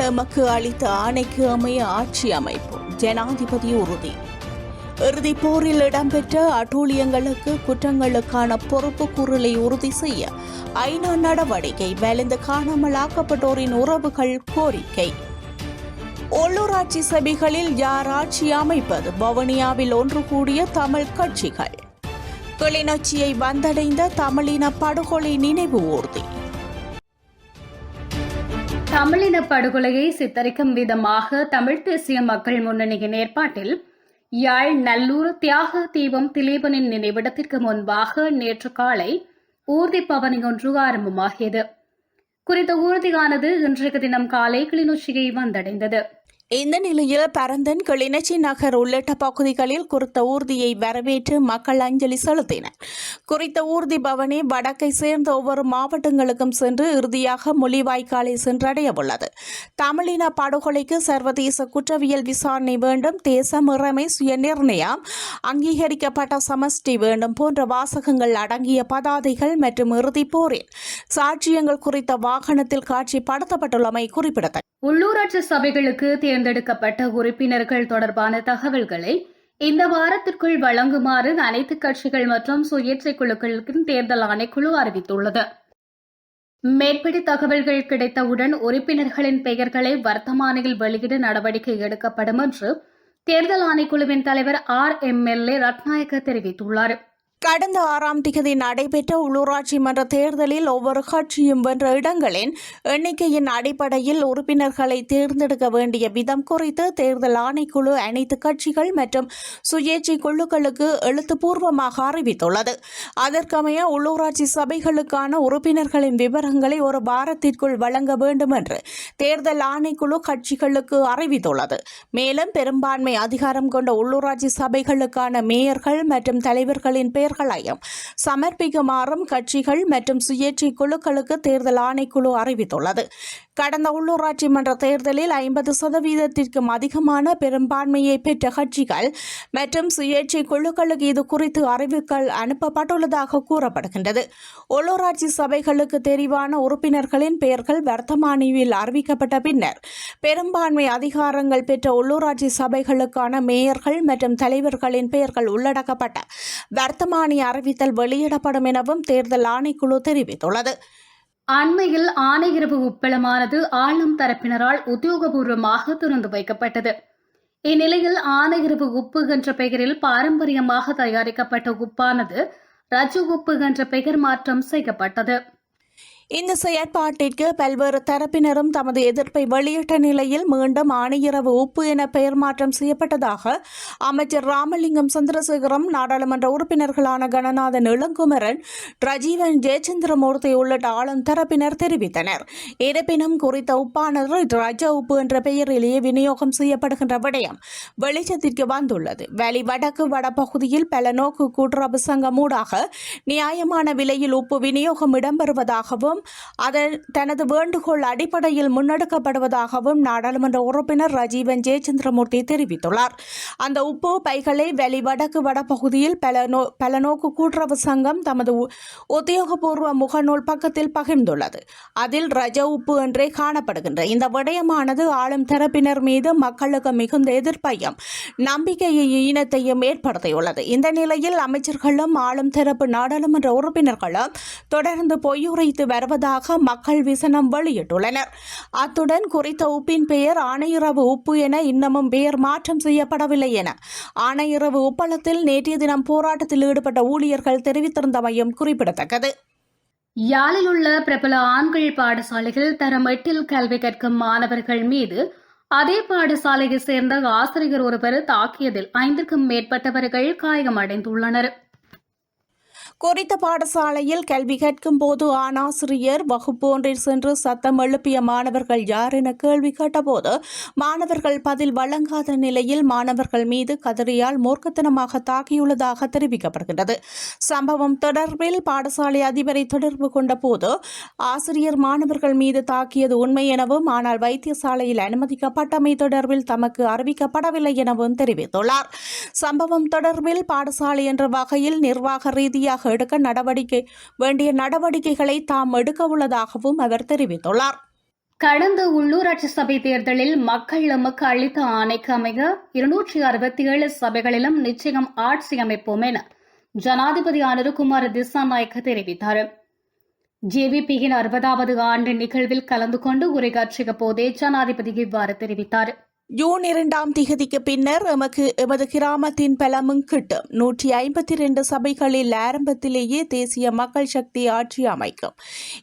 மக்கள் எமக்கு அளித்த ஆணைக்கு அமைய ஆட்சி அமைப்பு. ஜனாதிபதி உறுதி. இறுதி போரில் இடம்பெற்ற அட்டூழியங்களுக்கு குற்றங்களுக்கான பொறுப்பு குரலை உறுதி செய்ய ஐநா நடவடிக்கை வலிந்து காணாமல் ஆக்கப்பட்டோரின் உறவுகள் கோரிக்கை. உள்ளூராட்சி சபைகளில் யார் ஆட்சி அமைப்பது? வவுனியாவில் ஒன்று கூடிய தமிழ் கட்சிகள். கிளிநொச்சியை வந்தடைந்த தமிழின படுகொலை நினைவு ஊர்தி. தமிழின படுகொலையை சித்தரிக்கும் விதமாக தமிழ் தேசிய மக்கள் முன்னணியின் ஏற்பாட்டில் யாழ் நல்லூர் தியாக தீபம் திலீபனின் நினைவிடத்திற்கு முன்பாக நேற்று காலை ஊர்தி பவனி ஒன்று ஆரம்பமாகியது. குறித்த ஊர்தியானது இன்றைக்கு தினம் காலை கிளிநொச்சியை வந்தடைந்தது. இந்த நிலையில் பரந்தன் கிளிநொச்சி நகர் உள்ளிட்ட பகுதிகளில் குறித்த ஊர்தியை வரவேற்று மக்கள் அஞ்சலி செலுத்தினர். குறித்த ஊர்தி பவனி வடக்கை சேர்ந்த ஒவ்வொரு மாவட்டங்களுக்கும் சென்று இறுதியாக முள்ளிவாய்க்காலை சென்றடைய உள்ளது தமிழின படுகொலைக்கு சர்வதேச குற்றவியல் விசாரணை வேண்டும் தேசம் இறமை சுயநிர்ணயம் அங்கீகரிக்கப்பட்ட சமஷ்டி வேண்டும் போன்ற வாசகங்கள் அடங்கிய பதாதைகள் மற்றும் இறுதி போரில் சாட்சியங்கள் குறித்த வாகனத்தில் காட்சிப்படுத்தப்பட்டுள்ளமை குறிப்பிடத்தக்கது. உள்ளூராட்சி சபைகளுக்கு தேர்ந்தெடுக்கப்பட்ட உறுப்பினர்கள் தொடர்பான தகவல்களை இந்த வாரத்திற்குள் வழங்குமாறு அனைத்து கட்சிகள் மற்றும் சுயேட்சை குழுக்களுக்கும் தேர்தல் ஆணைக்குழு அறிவித்துள்ளது. மேற்படி தகவல்கள் கிடைத்தவுடன் உறுப்பினர்களின் பெயர்களை வர்த்தமானியில் வெளியிட நடவடிக்கை எடுக்கப்படும் என்று தேர்தல் ஆணைக்குழுவின் தலைவர் ஆர் எம் எம்எல்ஏ ரத்நாயக்க தெரிவித்துள்ளாா் கடந்த ஆறாம் திகதி நடைபெற்ற உள்ளூராட்சி மன்ற தேர்தலில் ஒவ்வொரு கட்சியும் வென்ற இடங்களின் எண்ணிக்கையின் அடிப்படையில் உறுப்பினர்களை தேர்ந்தெடுக்க வேண்டிய விதம் குறித்து தேர்தல் ஆணைக்குழு அனைத்து கட்சிகள் மற்றும் சுயேட்சை குழுக்களுக்கு எழுத்துப்பூர்வமாக அறிவித்துள்ளது. அதற்கமைய உள்ளூராட்சி சபைகளுக்கான உறுப்பினர்களின் விவரங்களை ஒரு வாரத்திற்குள் வழங்க வேண்டும் என்று தேர்தல் ஆணைக்குழு கட்சிகளுக்கு அறிவித்துள்ளது. மேலும் பெரும்பான்மை அதிகாரம் கொண்ட உள்ளூராட்சி சபைகளுக்கான மேயர்கள் மற்றும் தலைவர்களின் பெயர்களையும் சமர்ப்பிக்குமாறும் கட்சிகள் மற்றும் சுயேட்சை குழுக்களுக்கு தேர்தல் ஆணைக்குழு அறிவித்துள்ளது. கடந்த உள்ளூராட்சி மன்ற தேர்தலில் ஐம்பது சதவீதத்திற்கும் அதிகமான பெரும்பான்மையை பெற்ற கட்சிகள் மற்றும் சுயேட்சை குழுக்களுக்கு இது குறித்து அறிவிக்கல் அனுப்பப்பட்டுள்ளதாக கூறப்படுகின்றது. உள்ளூராட்சி சபைகளுக்கு தெரிவான உறுப்பினர்களின் பெயர்கள் வர்த்தமானியில் அறிவிக்கப்பட்ட பின்னர் பெரும்பான்மை அதிகாரங்கள் பெற்ற உள்ளூராட்சி சபைகளுக்கான மேயர்கள் மற்றும் தலைவர்களின் பெயர்கள் உள்ளடக்கப்பட்ட வர்த்தமான அறிவித்தல் வெளியிடப்படும் எனவும் தேர்தல் ஆணைக்குழு தெரிவித்துள்ளது. அண்மையில் ஆணையரவு உப்பளமானது ஆளும் தரப்பினரால் உத்தியோகபூர்வமாக திறந்து வைக்கப்பட்டது. இந்நிலையில் ஆணையரவு உப்பு என்ற பெயரில் பாரம்பரியமாக தயாரிக்கப்பட்ட உப்பானது ரஜு உப்பு என்ற பெயர் மாற்றம் செய்யப்பட்டது. இந்த செயற்பாட்டிற்கு பல்வேறு தரப்பினரும் தமது எதிர்ப்பை வெளியிட்ட நிலையில் மீண்டும் ஆணையரவு உப்பு என பெயர் மாற்றம் செய்யப்பட்டதாக அமைச்சர் ராமலிங்கம் சந்திரசேகரம் நாடாளுமன்ற உறுப்பினர்களான கணநாதன் இளங்குமரன் ரஜீவன் ஜெயச்சந்திரமூர்த்தி உள்ளிட்ட ஆளும் தரப்பினர் தெரிவித்தனர். இருப்பினும் குறித்த உப்பானது ரஜ உப்பு என்ற பெயரிலேயே விநியோகம் செய்யப்படுகின்ற விடயம் வெளிச்சத்திற்கு வந்துள்ளது. வெளி வடக்கு வடபகுதியில் பல நோக்கு கூட்டுறவு சங்கம் ஊடாக நியாயமான விலையில் உப்பு விநியோகம் இடம்பெறுவதாகவும் அதன் தனது வேண்டுகோள் அடிப்படையில் முன்னெடுக்கப்படுவதாகவும் நாடாளுமன்ற உறுப்பினர் ரஜீவன் ஜெயச்சந்திரமூர்த்தி தெரிவித்துள்ளார். அந்த உப்பு பைகளை வெளி வடக்கு வடபகுதியில் பல நோ பல நோக்கு கூட்டுறவு சங்கம் தமது உத்தியோகபூர்வ முகநூல் பக்கத்தில் பகிர்ந்துள்ளது. அதில் ரஜ உப்பு என்றே காணப்படுகின்ற இந்த விடயமானது ஆளும் தரப்பினர் மீது மக்களுக்கு மிகுந்த எதிர்ப்பையும் நம்பிக்கையை ஈனத்தையும் ஏற்படுத்தியுள்ளது. இந்த நிலையில் அமைச்சர்களும் ஆளும் தரப்பு நாடாளுமன்ற உறுப்பினர்களும் தொடர்ந்து பொய்யுரைத்து வருவதாக மக்கள் விசனம் வெளியிட்டுள்ளனர். அத்துடன் குறித்த உப்பின் பெயர் ஆணையரவு உப்பு என இன்னமும் பெயர் மாற்றம் செய்யப்படவில்லை என ஆணையரவு உப்பளத்தில் நேற்றைய தினம் போராட்டத்தில் ஈடுபட்ட ஊழியர்கள் தெரிவித்திருந்தமையும் குறிப்பிடத்தக்கது. யாழில் உள்ள பிரபல ஆண்கள் பாடசாலையில் தரம் எட்டில் கல்வி கற்கும் மாணவர்கள் மீது அதே பாடசாலையை சேர்ந்த ஆசிரியர் ஒருவர் தாக்கியதில் ஐந்திற்கும் மேற்பட்டவர்கள் காயமடைந்துள்ளனர். குறித்த பாடசாலையில் கல்வி கற்கும் போது ஆணாசிரியர் வகுப்பொன்றில் சென்று சத்தம் எழுப்பிய மாணவர்கள் யார் என கேள்வி கேட்டபோது மாணவர்கள் பதில் வழங்காத நிலையில் மாணவர்கள் மீது கதறியால் மூர்க்கத்தனமாக தாக்கியுள்ளதாக தெரிவிக்கப்படுகின்றது. சம்பவம் தொடர்பில் பாடசாலை அதிபரை தொடர்பு கொண்டபோது ஆசிரியர் மாணவர்கள் மீது தாக்கியது உண்மை எனவும் ஆனால் வைத்தியசாலையில் அனுமதிக்கப்பட்டமை தொடர்பில் தமக்கு அறிவிக்கப்படவில்லை எனவும் தெரிவித்துள்ளார். சம்பவம் தொடர்பில் பாடசாலை என்ற வகையில் நிர்வாக ரீதியாக எடுக்க நடவடிக்கை வேண்டிய நடவடிக்கைகளை தாம் எடுக்க உள்ளதாகவும் அவர் தெரிவித்துள்ளார். கடந்த உள்ளூராட்சி சபை தேர்தலில் மக்கள் நமக்கு அளித்த ஆணைக்கு அமைய இருநூற்றி அறுபத்தி ஏழு சபைகளிலும் நிச்சயம் ஆட்சி அமைப்போம் என ஜனாதிபதி அனுருகுமார் திசாநாயக்க தெரிவித்தார். ஜேவிபியின் அறுபதாவது ஆண்டு நிகழ்வில் கலந்து கொண்டு உரையாற்றிய போதே ஜனாதிபதி இவ்வாறு தெரிவித்தார். ஜூன் இரண்டாம் திகதிக்கு பின்னர் எமக்கு எமது கிராமத்தின் பலமும் கிட்டும். நூற்றி ஐம்பத்தி ரெண்டு சபைகளில் ஆரம்பத்திலேயே தேசிய மக்கள் சக்தி ஆட்சி அமைக்கும்.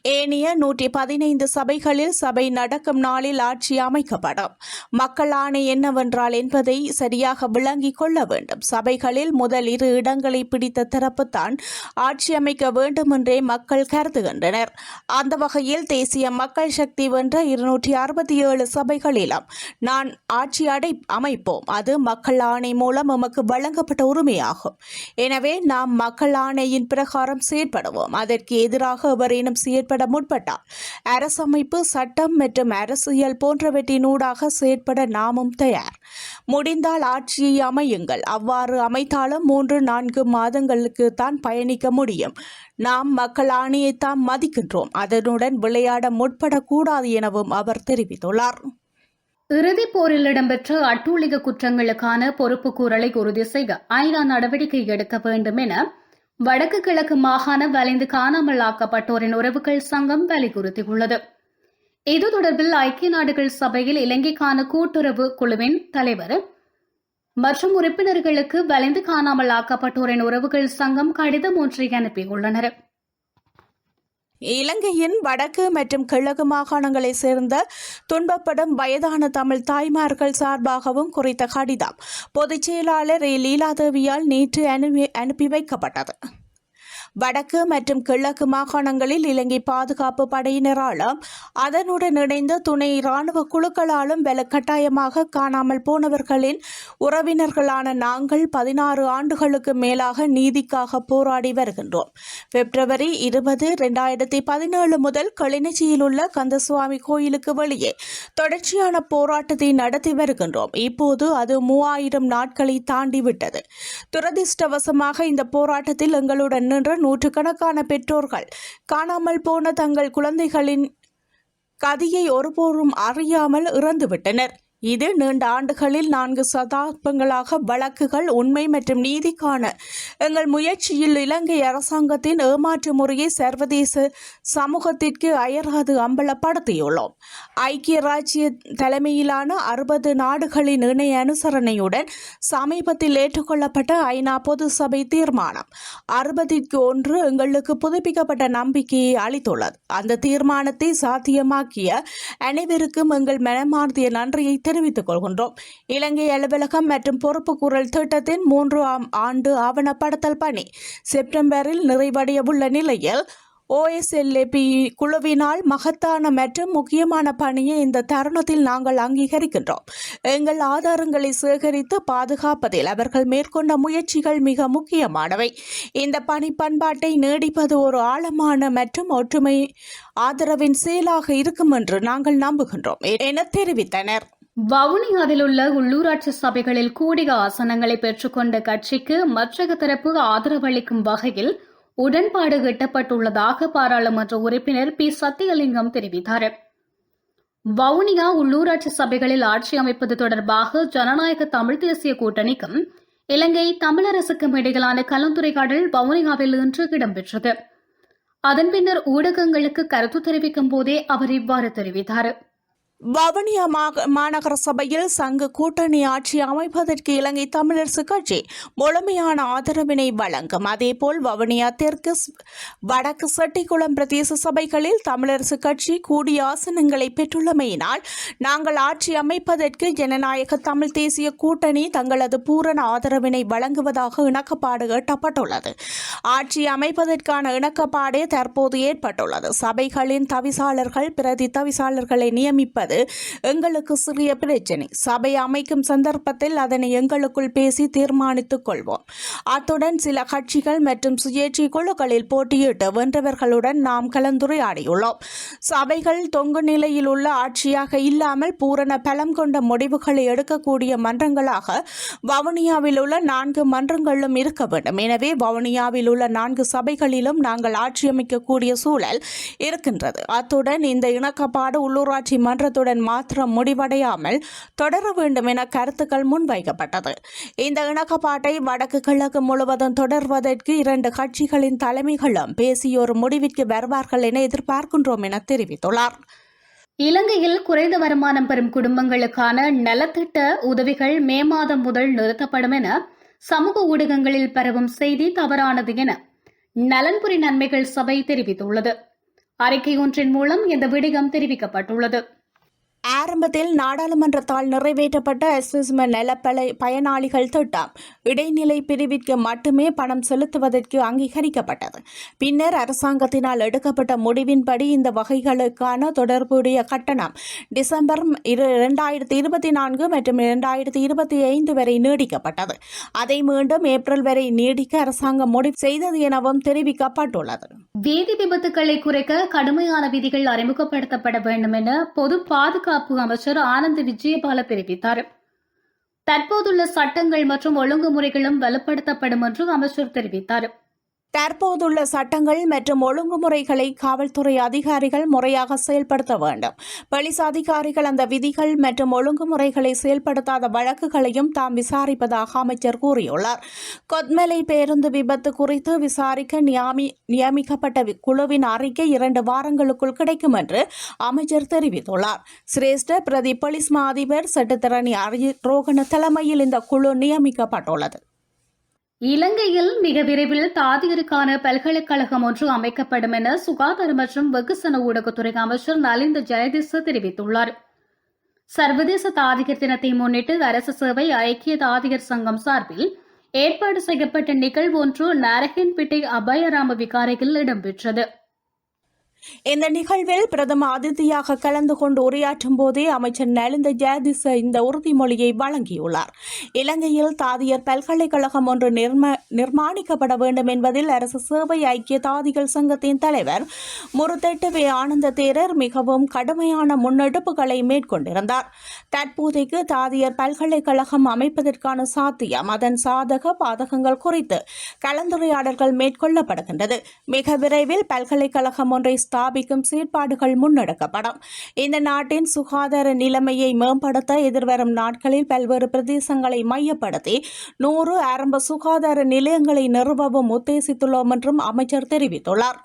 ஏனைய நூற்றி பதினைந்து சபைகளில் சபை நடக்கும் நாளில் ஆட்சி அமைக்கப்படும். மக்கள் ஆணை என்னவென்றால் என்பதை சரியாக விளங்கிக் கொள்ள வேண்டும். சபைகளில் முதல் இரு இடங்களை பிடித்த தரப்புத்தான் ஆட்சி அமைக்க வேண்டும் என்றே மக்கள் கருதுகின்றனர். அந்த வகையில் தேசிய மக்கள் சக்தி வென்ற இருநூற்றி அறுபத்தி ஏழு சபைகளிலும் நான் ஆட்சி அடை அமைப்போம். அது மக்கள் ஆணை மூலம் எமக்கு வழங்கப்பட்ட உரிமையாகும். எனவே நாம் மக்கள் ஆணையின் பிரகாரம் செயற்படுவோம். அதற்கு எதிராக எவரேனும் செயற்பட முற்பட்டால் அரசமைப்பு சட்டம் மற்றும் அரசியல் போன்றவற்றினூடாக செயற்பட நாமும் தயார். முடிந்தால் ஆட்சியை அமையுங்கள். அவ்வாறு அமைத்தாலும் மூன்று நான்கு மாதங்களுக்கு தான் பயணிக்க முடியும். நாம் மக்கள் ஆணையைத்தான் மதிக்கின்றோம். அதனுடன் விளையாட முற்படக்கூடாது எனவும் அவர் தெரிவித்துள்ளார். இறுதிப் போரில் இடம்பெற்ற அட்டூழிக குற்றங்களுக்கான பொறுப்பு கூறலை உறுதி செய்ய ஐநா நடவடிக்கை எடுக்க வேண்டும் என வடக்கு கிழக்கு மாகாண வலைந்து காணாமல் ஆக்கப்பட்டோரின் உறவுகள் சங்கம் வலியுறுத்தியுள்ளது. இது தொடர்பில் ஐக்கிய நாடுகள் சபையில் இலங்கைக்கான கூட்டுறவு குழுவின் தலைவர் மற்றும் உறுப்பினர்களுக்கு வலிந்து காணாமல் ஆக்கப்பட்டோரின் உறவுகள் சங்கம் கடிதம் ஒன்றை அனுப்பியுள்ளனர். இலங்கையின் வடக்கு மற்றும் கிழக்கு மாகாணங்களைச் சேர்ந்த துன்பப்படும் வயதான தமிழ் தாய்மார்கள் சார்பாகவும் குறித்த கடிதம். பொதுச் செயலாளர் லீலாதேவியால் நேற்று அனுப்பி அனுப்பி வைக்கப்பட்டது. வடக்கு மற்றும் கிழக்கு மாகாணங்களில் இலங்கை பாதுகாப்பு படையினராலும் அதனுடன் இணைந்த துணை இராணுவ குழுக்களாலும் வலுக்கட்டாயமாக காணாமல் போனவர்களின் உறவினர்களான நாங்கள் பதினாறு ஆண்டுகளுக்கு மேலாக நீதிக்காக போராடி வருகின்றோம். பிப்ரவரி இருபது ரெண்டாயிரத்தி பதினேழு முதல் கிளிநொச்சியில் உள்ள கந்தசுவாமி கோயிலுக்கு வெளியே தொடர்ச்சியான போராட்டத்தை நடத்தி வருகின்றோம். இப்போது அது மூவாயிரம் நாட்களை தாண்டிவிட்டது. துரதிர்ஷ்டவசமாக இந்த போராட்டத்தில் எங்களுடன் நின்று நூற்றுக்கணக்கான பெற்றோர்கள். காணாமல் போன தங்கள் குழந்தைகளின் கதியை ஒருபோதும் அறியாமல் இறந்துவிட்டனர். இது நீண்ட ஆண்டுகளில் நான்கு சதாப்தங்களாக வழக்குகள் உண்மை மற்றும் நீதிக்கான. எங்கள் முயற்சியில் இலங்கை அரசாங்கத்தின் ஏமாற்று முறையை சர்வதேச சமூகத்திற்கு அயராது அம்பலப்படுத்தியுள்ளோம். ஐக்கிய ராஜ்ய தலைமையிலான அறுபது நாடுகளின் இணை அனுசரணையுடன் சமீபத்தில் ஏற்றுக்கொள்ளப்பட்ட ஐநா பொது சபை தீர்மானம். அறுபதிற்கு ஒன்று எங்களுக்கு புதுப்பிக்கப்பட்ட நம்பிக்கையை அளித்துள்ளது. அந்த தீர்மானத்தை சாத்தியமாக்கிய அனைவருக்கும் எங்கள் மனமார்ந்திய நன்றியை தெரிவித்துக் கொள்கின்றோம் இலங்கை அலுவலகம் மற்றும் பொறுப்புக்கூறல் திட்டத்தின் மூன்றாம் ஆண்டு ஆவணப்படுத்தல் பணி செப்டம்பரில் நிறைவடையவுள்ள நிலையில் ஓஎஸ்எல்ஏபி குழுவினால் மகத்தான மற்றும் முக்கியமான பணியை இந்த தருணத்தில் நாங்கள் அங்கீகரிக்கின்றோம். எங்கள் ஆதாரங்களை சேகரித்து பாதுகாப்பதில் அவர்கள் மேற்கொண்ட முயற்சிகள் மிக முக்கியமானவை. இந்த பணி பண்பாட்டை நீடிப்பது ஒரு ஆழமான மற்றும் ஒற்றுமை ஆதரவின் செயலாக இருக்கும் என்று நாங்கள் நம்புகின்றோம் என தெரிவித்தனர். வவுனியாவில் உள்ள உள்ளூராட்சி சபைகளில் கூடிய ஆசனங்களை பெற்றுக்கொண்ட கட்சிக்கு மற்றக தரப்பு ஆதரவளிக்கும் வகையில் உடன்பாடு எட்டப்பட்டுள்ளதாக பாராளுமன்ற உறுப்பினர் பி. சத்தியலிங்கம் தெரிவித்தார். வவுனியா உள்ளூராட்சி சபைகளில் ஆட்சி அமைப்பது தொடர்பாக ஜனநாயக தமிழ் தேசிய கூட்டணிக்கும் இலங்கை தமிழரசுக்கும் இடையிலான கலந்துரையாடல் வவுனியாவில் இன்று இடம்பெற்றது. அதன் பின்னர் ஊடகங்களுக்கு கருத்து தெரிவிக்கும் போதே அவர் இவ்வாறு தெரிவித்தார். வவுனியா மாநகர சபையில் சங்க கூட்டணி ஆட்சி அமைப்பதற்கு இலங்கை தமிழரசு கட்சி முழுமையான ஆதரவினை வழங்கும். அதேபோல் வவுனியா தெற்கு வடக்கு செட்டிக்குளம் பிரதேச சபைகளில் தமிழரசு கட்சி கூடிய ஆசனங்களை பெற்றுள்ளமையினால் நாங்கள் ஆட்சி அமைப்பதற்கு ஜனநாயக தமிழ் தேசிய கூட்டணி தங்களது பூரண ஆதரவினை வழங்குவதாக இணக்கப்பாடு எட்டப்பட்டுள்ளது. ஆட்சி அமைப்பதற்கான இணக்கப்பாடே தற்போது ஏற்பட்டுள்ளது. சபைகளின் தவிசாளர்கள் பிரதி தவிசாளர்களை நியமிப்பது என்பது எங்களுக்கு சிறிய பிரச்சினை. சபை அமைக்கும் சந்தர்ப்பத்தில் அதனை எங்களுக்குள் பேசி தீர்மானித்துக் கொள்வோம். அத்துடன் சில கட்சிகள் மற்றும் சுயேட்சை குழுக்களில் போட்டியிட்டு வென்றவர்களுடன் நாம் கலந்துரையாடியுள்ளோம். சபைகள் தொங்கு நிலையில் உள்ள ஆட்சியாக இல்லாமல் பூரண பலம் கொண்ட முடிவுகளை எடுக்கக்கூடிய மன்றங்களாக வவுனியாவில் உள்ள நான்கு மன்றங்களும் இருக்க வேண்டும். எனவே வவுனியாவில் உள்ள நான்கு சபைகளிலும் நாங்கள் ஆட்சி அமைக்கக்கூடிய சூழல் இருக்கின்றது. அத்துடன் இந்த இணக்கப்பாடு உள்ளூராட்சி மன்றத்துடன் மாத்திரம் முடிவடையாமல் தொடர வேண்டும் என கருத்துக்கள் முன்வைக்கப்பட்டது. இந்த இணக்கப்பாட்டை வடக்கு கிழக்கு முழுவதும் தொடர்வதற்கு இரண்டு கட்சிகளின் தலைமைகளும் பேசியோர் முடிவிற்கு வருவார்கள் என எதிர்பார்க்கின்றோம் என தெரிவித்துள்ளார். இலங்கையில் குறைந்த வருமானம் பெறும் குடும்பங்களுக்கான நலத்திட்ட உதவிகள் மே மாதம் முதல் நிறுத்தப்படும் என சமூக ஊடகங்களில் பரவும் செய்தி தவறானது என நலன்புரி நன்மைகள் சபை தெரிவித்துள்ளது. அறிக்கை ஒன்றின் மூலம் இந்த விடயம் தெரிவிக்கப்பட்டுள்ளது. ஆரம்பத்தில் நாடாளுமன்றத்தால் நிறைவேற்றப்பட்ட அஸ்விஸ்ம நலப்பல பயனாளிகள் திட்டம். இடைநிலை பிரிவிற்கு மட்டுமே பணம் செலுத்துவதற்கு அங்கீகரிக்கப்பட்டது. பின்னர் அரசாங்கத்தினால் எடுக்கப்பட்ட முடிவின்படி இந்த வகைகளுக்கான தொடர்புடைய கட்டணம் டிசம்பர் இரண்டாயிரத்தி இருபத்தி நான்கு மற்றும் இரண்டாயிரத்தி இருபத்தி ஐந்து வரை நீடிக்கப்பட்டது. அதை மீண்டும் ஏப்ரல் வரை நீடிக்க அரசாங்கம் முடிவு செய்தது எனவும் தெரிவிக்கப்பட்டுள்ளது. வீதி விபத்துக்களை குறைக்க கடுமையான விதிகள் அறிமுகப்படுத்தப்பட வேண்டும் என பொது பாதுகாப்பு அமைச்சர் ஆனந்த் விஜயபால தெரிவித்தார். தற்போதுள்ள சட்டங்கள் மற்றும் ஒழுங்குமுறைகளும் வலுப்படுத்தப்படும் என்று அமைச்சர் தெரிவித்தார். தற்போதுள்ள சட்டங்கள் மற்றும் ஒழுங்குமுறைகளை காவல்துறை அதிகாரிகள் முறையாக செயல்படுத்த வேண்டும். போலீஸ் அதிகாரிகள் அந்த விதிகள் மற்றும் ஒழுங்குமுறைகளை செயல்படுத்தாத வழக்குகளையும் தாம் விசாரிப்பதாக அமைச்சர் கூறியுள்ளார். கொத்மலை பேருந்து விபத்து குறித்து விசாரிக்க நியாமி நியமிக்கப்பட்ட குழுவின் அறிக்கை இரண்டு வாரங்களுக்குள் கிடைக்கும் என்று அமைச்சர் தெரிவித்துள்ளார். சிரேஷ்ட பிரதி போலீஸ் மா அதிபர் சட்டத்தரணி அரிஜித் ரோகன தலைமையில் இந்த குழு நியமிக்கப்பட்டுள்ளது. இலங்கையில் மிக விரைவில் தாதியருக்கான பல்கலைக்கழகம் ஒன்று அமைக்கப்படும் என சுகாதார மற்றும் வெகுசன ஊடகத்துறை அமைச்சர் நலிந்த ஜெயதிச தெரிவித்துள்ளார். சர்வதேச தாதியர் தினத்தை முன்னிட்டு அரசு சேவை ஐக்கிய தாதியர் சங்கம் சார்பில் ஏற்பாடு செய்யப்பட்ட நிகழ்வு ஒன்று நாரகன்பேட்டை அபயராம விகாரையில் இடம்பெற்றது. இந்த நிகழ்வில் பிரதம அதிதியாக கலந்து கொண்டு உரையாற்றும் போதே அமைச்சர் நலிந்த ஜெயதிச இந்த உறுதிமொழியை வழங்கியுள்ளார். இலங்கையில் தாதியர் பல்கலைக்கழகம் ஒன்று நிர்ம நிர்மாணிக்கப்பட வேண்டும் என்பதில் அரசு சேவை ஐக்கிய தாதிகள் சங்கத்தின் தலைவர் முருத்தெட்டு வே ஆனந்த தேரர் மிகவும் கடுமையான முன்னெடுப்புகளை மேற்கொண்டிருந்தார். தற்போதைக்கு தாதியர் பல்கலைக்கழகம் அமைப்பதற்கான சாத்தியம் அதன் சாதக பாதகங்கள் குறித்து கலந்துரையாடல்கள் மேற்கொள்ளப்படுகின்றது. மிக விரைவில் பல்கலைக்கழகம் ஒன்றை ஸ்தாபிக்கும் செயற்பாடுகள் முன்னெடுக்கப்படும். இந்த நாட்டின் சுகாதார நிலைமையை மேம்படுத்த எதிர்வரும் நாட்களில் பல்வேறு பிரதேசங்களை மையப்படுத்தி நூறு ஆரம்ப சுகாதார நிலையங்களை நிறுவவும் உத்தேசித்துள்ளோம் என்றும் அமைச்சர் தெரிவித்துள்ளார்.